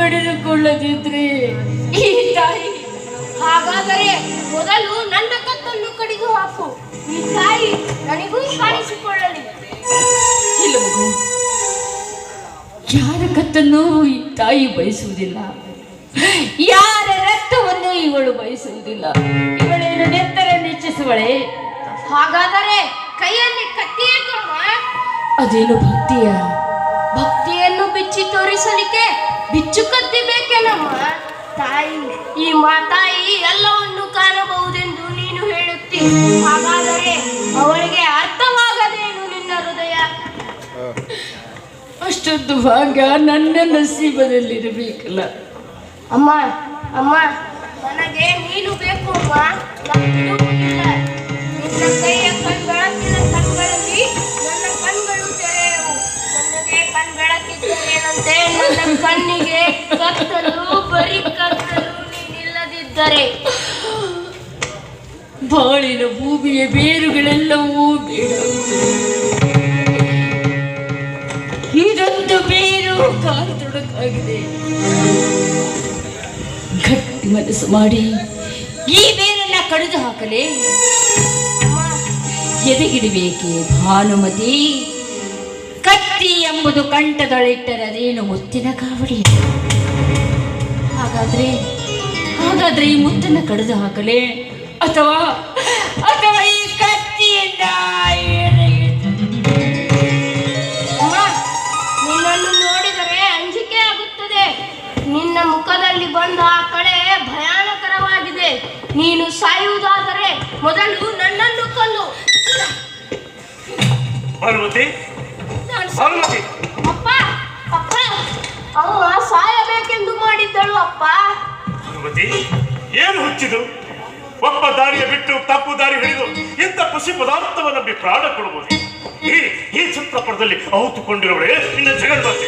ಕಡಿದುಕೊಳ್ಳದಿದ್ರೆ ಈ ತಾಯಿ ಹಾಗಾದರೆ ಮೊದಲು ನನ್ನ ಕತ್ತನ್ನು ಕಡಿದು ಹಾಕು. ಈ ತಾಯಿ ನನಗೂ ಕಾಣಿಸಿಕೊಳ್ಳಲಿ. ಯಾರ ಕತ್ತನ್ನು ಈ ತಾಯಿ ಬಯಸುವುದಿಲ್ಲ? ಯಾರ ರಕ್ತವನ್ನು ಇವಳು ಬಯಸುವುದಿಲ್ಲ? ಇವಳೇನು ನೆತ್ತರ ನೆಚ್ಚಿಸುವಳೆ ಹಾಗಾದರೆ ಕೈಯಲ್ಲಿ ಕತ್ತಿಯೇ ಅದೇನು ಭಕ್ತಿಯ? ಭಕ್ತಿಯನ್ನು ಬಿಚ್ಚಿ ತೋರಿಸಲಿಕ್ಕೆ ಬಿಚ್ಚು ಕತ್ತಿ ಬೇಕೇನಮ್ಮ ತಾಯಿ ಈ ಮಾತಾಯಿ ಎಲ್ಲವನ್ನು ಕಾಣಬಹುದೆಂದು ನೀನು ಹೇಳುತ್ತಿ. ಹಾಗಾದರೆ ಅವಳಿಗೆ ಅರ್ಥವಾಗದೇನು ನಿನ್ನ ಹೃದಯ? ಅಷ್ಟೊಂದು ಭಾಗ ನನ್ನ ನಸೀಬದಲ್ಲಿರಬೇಕಲ್ಲ. ಅಮ್ಮ ಅಮ್ಮ ನನಗೆ ನೀನು ಬೇಕು ಅಮ್ಮ. ನನಗೆ ಏನಂತೆ ನನ್ನ ಕಣ್ಣಿಗೆ ಕತ್ತಲು, ಬರೀ ಕತ್ತಲು ನೀನಿಲ್ಲದಿದ್ದರೆ. ಬಾಳಿನ ಭೂಮಿಯ ಬೇರುಗಳೆಲ್ಲವೂ ಇದೊಂದು ಬೇರು. ಕಾರ್ತೊಡಕಾಗಿದೆ ಗಟ್ಟಿ ಮನಸ್ಸು ಮಾಡಿ ಈ ಬೇರನ್ನ ಕಡಿದು ಹಾಕಲೇ. ಎದೆಗಿಡಬೇಕೆ ಭಾನುಮತಿ? ಕತ್ತಿ ಎಂಬುದು ಕಂಠದೊಳಿಟ್ಟರದೇನು ಮುತ್ತಿನ ಕಾವಡಿ? ಹಾಗಾದ್ರೆ ಹಾಗಾದ್ರೆ ಈ ಮುತ್ತನ್ನ ಕಡಿದು ಹಾಕಲೇ? ಅಥವಾ ಅಥವಾ ಈ ಕತ್ತಿಯಿಂದ ನಿನ್ನನ್ನು ನೋಡಿದರೆ ಅಂಜಿಕೆ ಆಗುತ್ತದೆ. ನಿನ್ನ ಮುಖದಲ್ಲಿ ಬಂದ ಆ ಕಳೆ ಭಯಾನಕರವಾಗಿದೆ. ನೀನು ಸಾಯುವುದಾದರೆ ಮೊದಲು ನನ್ನನ್ನು ಕೊಲ್ಲು. ಭಾನುಮತಿ ಅಪ್ಪ ಅಪ್ಪ ಅಮ್ಮ ಸಾಯಬೇಕೆಂದು ಮಾಡಿದ್ದಳು ಅಪ್ಪ. ಏನು ಹುಚ್ಚಿದು? ಒಬ್ಬ ದಾರಿಯ ಬಿಟ್ಟು ತಪ್ಪು ದಾರಿ ಹಿಡಿದು ಇಂಥ ಖುಷಿ ಪದಾರ್ಥವನ್ನು ನಂಬಿ ಪ್ರಾಣ ಕೊಡಬಹುದು ಈ ಈ ಚಿತ್ರಪಟದಲ್ಲಿ ಔತುಕೊಂಡಿರುವಳೆ ಇನ್ನು ಜಗನ್ಮಾತೆ.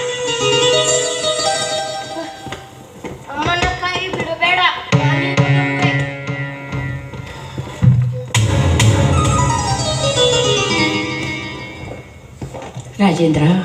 Gallendrag.